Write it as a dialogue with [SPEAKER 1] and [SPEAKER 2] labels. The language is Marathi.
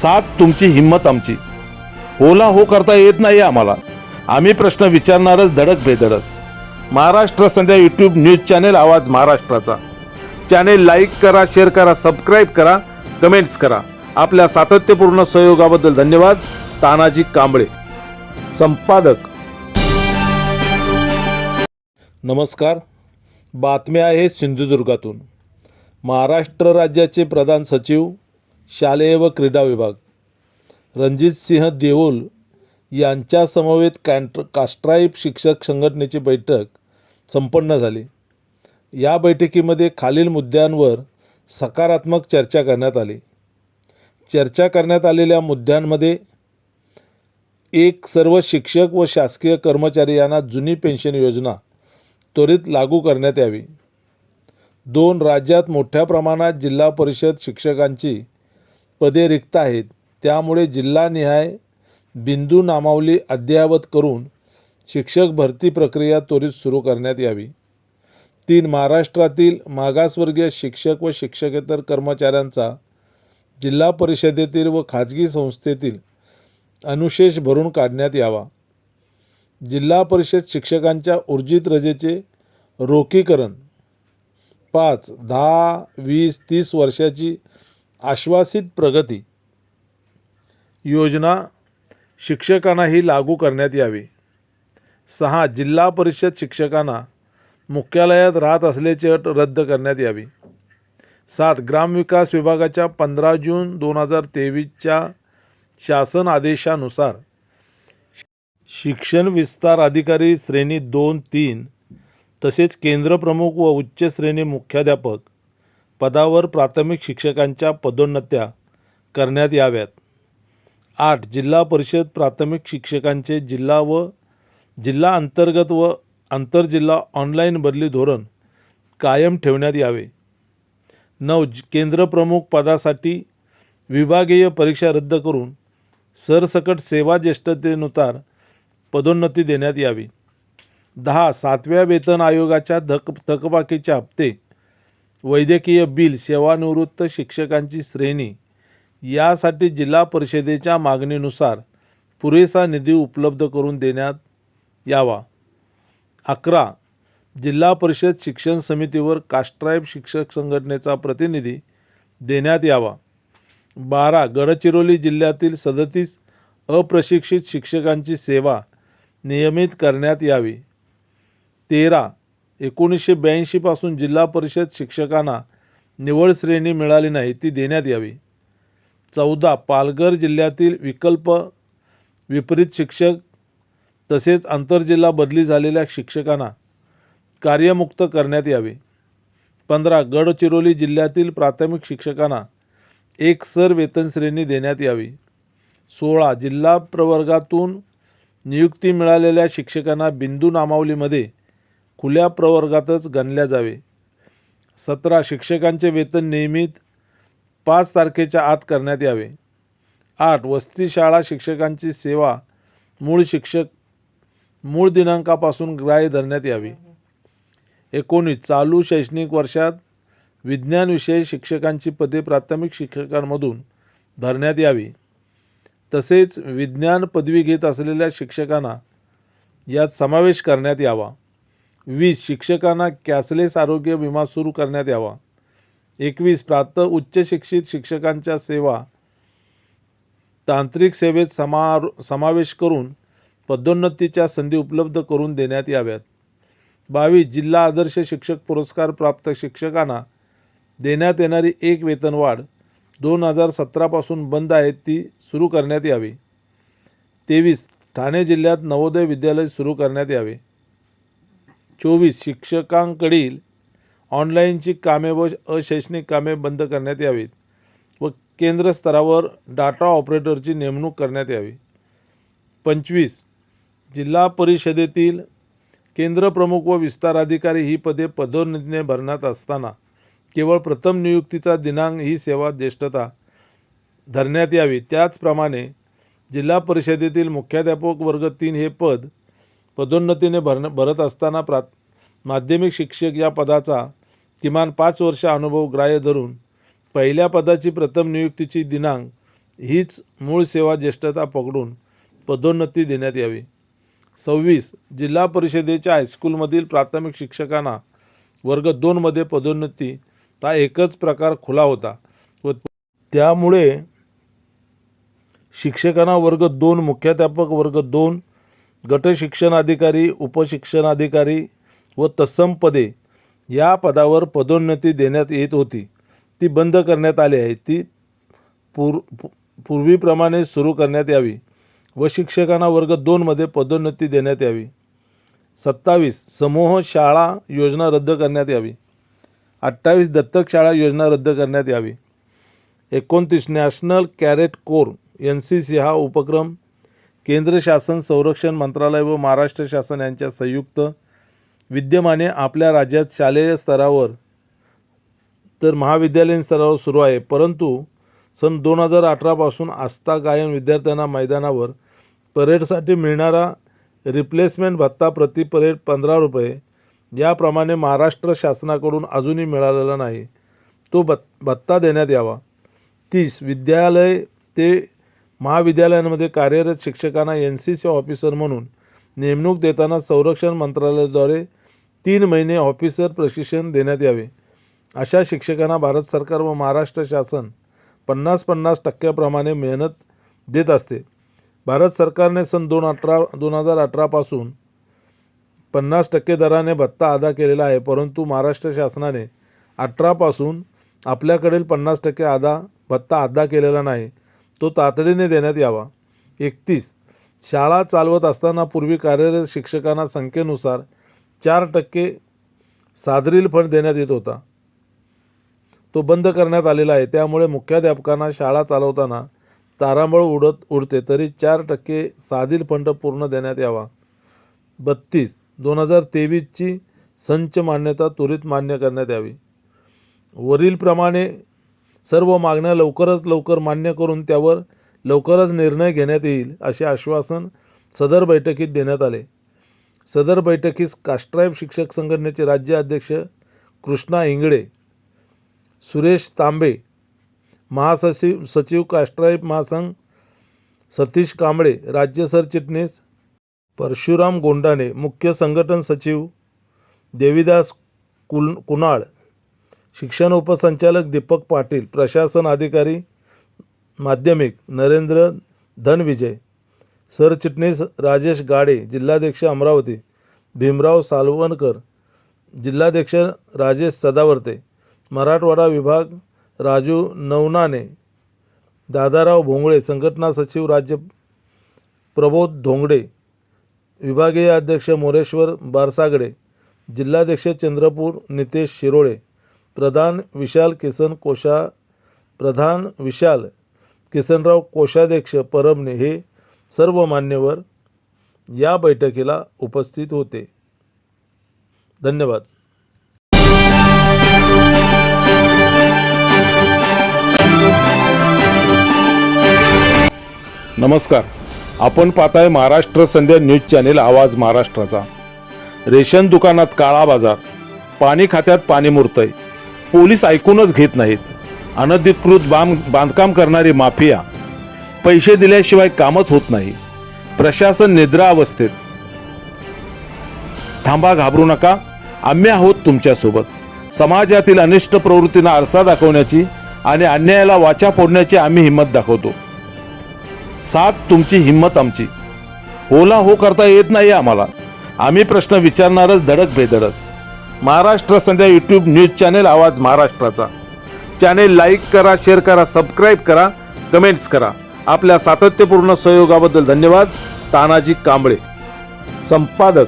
[SPEAKER 1] सात तुमची हिंमत आमची. होला हो करता येत नाही आम्हाला. आम्ही प्रश्न विचारणारच धडक बेधडक. Maharashtra Sandhya YouTube news channel आवाज महाराष्ट्राचा. चॅनेल लाईक करा शेअर करा सबस्क्राईब करा कमेंट्स करा. आपल्या सातत्यपूर्ण सहयोगाबद्दल धन्यवाद. तानाजी कांबळे. संपादक. नमस्कार. बातम्या आहे सिंधुदुर्गातून. महाराष्ट्र राज्याचे प्रधान सचिव शालेय व क्रीडा विभाग. रणजित सिंह देओल यांच्यासमवेत कॅन्ट कास्ट्राईब शिक्षक संघटनेची बैठक संपन्न झाली. या बैठकीमध्ये खालील मुद्द्यांवर सकारात्मक चर्चा करण्यात आली. चर्चा करण्यात आलेल्या मुद्द्यांमध्ये एक सर्व शिक्षक व शासकीय कर्मचारी यांना जुनी पेन्शन योजना त्वरित लागू करण्यात यावी. दोन राज्यात मोठ्या प्रमाणात जिल्हा परिषद शिक्षकांची पदे रिक्त आहेत. त्यामुळे जिल्हानिहाय बिंदू नामावली अद्ययावत करून शिक्षक भरती प्रक्रिया त्वरित सुरू करण्यात यावी. तीन महाराष्ट्रातील मागासवर्गीय शिक्षक व शिक्षकेतर कर्मचाऱ्यांचा जिल्हा परिषदेतील व खाजगी संस्थेतील अनुशेष भरून काढण्यात यावा. जिल्हा परिषद शिक्षकांच्या ऊर्जित रजेचे रोखीकरण. पाच दहा वीस तीस वर्षाची आश्वासित प्रगती. योजना शिक्षकांनाही लागू करण्यात यावी. सहा जिल्हा परिषद शिक्षकांना मुख्यालयात राहत असल्याची अट रद्द करण्यात यावी. सात ग्रामविकास विभागाच्या पंधरा जून दोन हजार तेवीसच्या शासन आदेशानुसार शिक्षण विस्तार अधिकारी श्रेणी दोन तीन तसेच केंद्रप्रमुख व उच्च श्रेणी मुख्याध्यापक पदावर प्राथमिक शिक्षकांच्या पदोन्नत्या करण्यात याव्यात. आठ जिल्हा परिषद प्राथमिक शिक्षकांचे जिल्हा व जिल्हा अंतर्गत व आंतरजिल्हा ऑनलाईन बदली धोरण कायम ठेवण्यात यावे. नऊ केंद्रप्रमुख पदासाठी विभागीय परीक्षा रद्द करून सरसकट सेवा ज्येष्ठतेनुसार पदोन्नती देण्यात यावी. दहा सातव्या वेतन आयोगाच्या धक थकबाकीचे हप्ते वैद्यकीय बिल सेवानिवृत्त शिक्षकांची श्रेणी यासाठी जिल्हा परिषदेच्या मागणीनुसार पुरेसा निधी उपलब्ध करून देण्यात यावा. अकरा जिल्हा परिषद शिक्षण समितीवर कास्ट्राईब शिक्षक संघटनेचा प्रतिनिधी देण्यात यावा. बारा गडचिरोली जिल्ह्यातील सदतीस अप्रशिक्षित शिक्षकांची सेवा नियमित करण्यात यावी. तेरा एकोणीसशे ब्याऐंशीपासून जिल्हा परिषद शिक्षकांना निवड श्रेणी मिळाली नाही ती देण्यात यावी. चौदा पालघर जिल्ह्यातील विकल्प विपरीत शिक्षक तसेच आंतरजिल्हा बदली झालेल्या शिक्षकांना कार्यमुक्त करण्यात यावे. पंधरा गडचिरोली जिल्ह्यातील प्राथमिक शिक्षकांना एक सर वेतन श्रेणी देण्यात यावी. सोळा जिल्हा प्रवर्गातून नियुक्ती मिळालेल्या शिक्षकांना बिंदू नामावलीमध्ये खुल्या प्रवर्गातच गणल्या जावे. सतरा शिक्षकांचे वेतन नियमित पाच तारखेच्या आत करण्यात यावे. आठ वस्ती शाळा शिक्षकांची सेवा मूळ शिक्षक मूळ दिनांकापासून ग्राह्य धरण्यात यावी. एकोणीस चालू शैक्षणिक वर्षात विज्ञानविषयी शिक्षकांची पदे प्राथमिक शिक्षकांमधून भरण्यात यावी. तसेच विज्ञान पदवी घेत असलेल्या शिक्षकांना यात समावेश करण्यात यावा. वीस शिक्षकांना कॅशलेस आरोग्य विमा सुरू करण्यात यावा. एकवीस प्रात उच्च शिक्षित शिक्षकांच्या सेवा तांत्रिक सेवेत समार समावेश करून पदोन्नतीच्या संधी उपलब्ध करून देण्यात याव्यात. बावीस जिल्हा आदर्श शिक्षक पुरस्कार प्राप्त शिक्षकांना देण्यात येणारी एक वेतनवाढ दोन हजार सतरापासून बंद आहे ती सुरू करण्यात यावी. तेवीस ठाणे जिल्ह्यात नवोदय विद्यालय सुरू करण्यात यावे. चोवीस शिक्षकांकडील ऑनलाईनची कामे व अशैक्षणिक कामे बंद करण्यात यावीत व केंद्र स्तरावर डाटा ऑपरेटरची नेमणूक करण्यात यावी. पंचवीस जिल्हा परिषदेतील केंद्र प्रमुख व विस्तार अधिकारी ही पदे पदोन्नतीने भरण्यात असताना केवळ प्रथम नियुक्तीचा दिनांक ही सेवा ज्येष्ठता धरण्यात यावी. त्याचप्रमाणे जिल्हा परिषदेतील मुख्याध्यापक वर्ग तीन हे पद पदोन्नतीने भरण भरत असताना प्रा माध्यमिक शिक्षक या पदाचा किमान पाच वर्ष अनुभव ग्राह्य धरून पहिल्या पदाची प्रथम नियुक्तीची दिनांक हीच मूळ सेवा ज्येष्ठता पकडून पदोन्नती देण्यात यावी. सव्वीस जिल्हा परिषदेच्या हायस्कूलमधील प्राथमिक शिक्षकांना वर्ग दोनमध्ये पदोन्नती हा एकच प्रकार खुला होता व त्यामुळे शिक्षकांना वर्ग दोन मुख्याध्यापक वर्ग दोन गट शिक्षणाधिकारी उपशिक्षणाधिकारी व तत्सम पदे या पदावर पदोन्नती देण्यात येत होती. ती बंद करण्यात आली आहे. ती पूर पूर्वीप्रमाणे सुरू करण्यात यावी व शिक्षकांना वर्ग दोनमध्ये पदोन्नती देण्यात यावी. सत्तावीस समूह शाळा योजना रद्द करण्यात यावी. अठ्ठावीस दत्तक शाळा योजना रद्द करण्यात यावी. एकोणतीस national cadet corps N C C हा उपक्रम केंद्र शासन संरक्षण मंत्रालय व महाराष्ट्र शासन यांच्या संयुक्त विद्यमाने आपल्या राज्यात शालेय स्तरावर तर महाविद्यालयीन स्तरावर सुरू आहे. परंतु सन दोन हजार अठरापासून आस्था गायन विद्यार्थ्यांना मैदानावर. परेडसाठी मिळणारा रिप्लेसमेंट भत्ता प्रति परेड पंधरा रुपये. याप्रमाणे महाराष्ट्र शासनाकडून अजूनही मिळालेला नाही. तो भत् भत्ता देण्यात यावा. तीस विद्यालय ते महाविद्यालयांमध्ये कार्यरत शिक्षकांना एन सी सी ऑफिसर म्हणून नेमणूक देताना संरक्षण मंत्रालयाद्वारे तीन महिने ऑफिसर प्रशिक्षण देण्यात यावे. अशा शिक्षकांना भारत सरकार व महाराष्ट्र शासन पन्नास पन्नास टक्क्याप्रमाणे मेहनत देत असते. भारत सरकारने सन दोन अठरा दोन हजार अठरापासून पन्नास टक्के दराने भत्ता अदा केलेला आहे परंतु महाराष्ट्र शासनाने अठरापासून आपल्याकडील पन्नास टक्के अदा भत्ता अदा केलेला नाही. तो तातडीने देण्यात यावा. एकतीस. शाळा चालवत असताना पूर्वी कार्यरत शिक्षकांना संख्येनुसार चार टक्के सादरील फंड देण्यात येत होता. तो बंद करण्यात आलेला आहे. त्यामुळे मुख्याध्यापकांना शाळा चालवताना तारांबळ उडत उडते. तरी चार टक्के साधील फंड पूर्ण देण्यात यावा. बत्तीस. दोन हजार तेवीसची संच मान्यता त्वरित मान्य करण्यात यावी. वरीलप्रमाणे सर्व मागण्या लवकरच लवकर मान्य करून त्यावर लवकरच निर्णय घेण्यात येईल असे आश्वासन सदर बैठकीत देण्यात आले. सदर बैठकीस कास्ट्राईब शिक्षक संघटनेचे राज्य अध्यक्ष कृष्णा इंगळे सुरेश तांबे महासचिव सचिव कास्ट्राईब महासंघ सतीश कांबळे राज्य सरचिटणीस परशुराम गोंडाने मुख्य संघटन सचिव देविदास कुल कुणाळ शिक्षण उपसंचालक दीपक पाटील प्रशासन अधिकारी माध्यमिक नरेंद्र धनविजय सरचिटणीस राजेश गाडे जिल्हाध्यक्ष अमरावती भीमराव सालवणकर जिल्हाध्यक्ष राजेश सदावर्ते मराठवाडा विभाग राजू नवनाने दादाराव भोंगळे संघटना सचिव राज्य प्रबोध धोंगडे विभागीय अध्यक्ष मोरेश्वर बारसागडे जिल्हाध्यक्ष चंद्रपूर नितेश शिरोळे प्रधान विशाल किसन कोशा प्रधान विशाल किसनराव कोषाध्यक्ष परमने हे सर्व मान्यवर या बैठकीला उपस्थित होते. धन्यवाद. नमस्कार. आपण पाहताय महाराष्ट्र संध्या न्यूज चॅनेल आवाज महाराष्ट्राचा. रेशन दुकानात काळा बाजार पाणी खात्यात पाणी मुरतंय. पोलीस ऐकूनच घेत नाहीत. अनधिकृत बांध बांधकाम करणारी माफिया पैसे दिल्याशिवाय कामच होत नाही. प्रशासन निद्रा अवस्थेत. थांबा घाबरू नका. आम्ही आहोत तुमच्यासोबत. समाजातील अनिष्ट प्रवृत्तींना आरसा दाखवण्याची आणि अन्यायाला वाचा फोडण्याची आम्ही हिंमत दाखवतो. साथ तुमची हिंमत आमची. होला हो करता येत नाही आम्हाला. आम्ही प्रश्न विचारणारच धडक बेधडक. Maharashtra Sandhya YouTube news channel आवाज महाराष्ट्राचा. चॅनेल लाईक करा शेअर करा सबस्क्राईब करा कमेंट्स करा. आपल्या सातत्यपूर्ण सहयोगाबद्दल धन्यवाद. तानाजी कांबळे संपादक.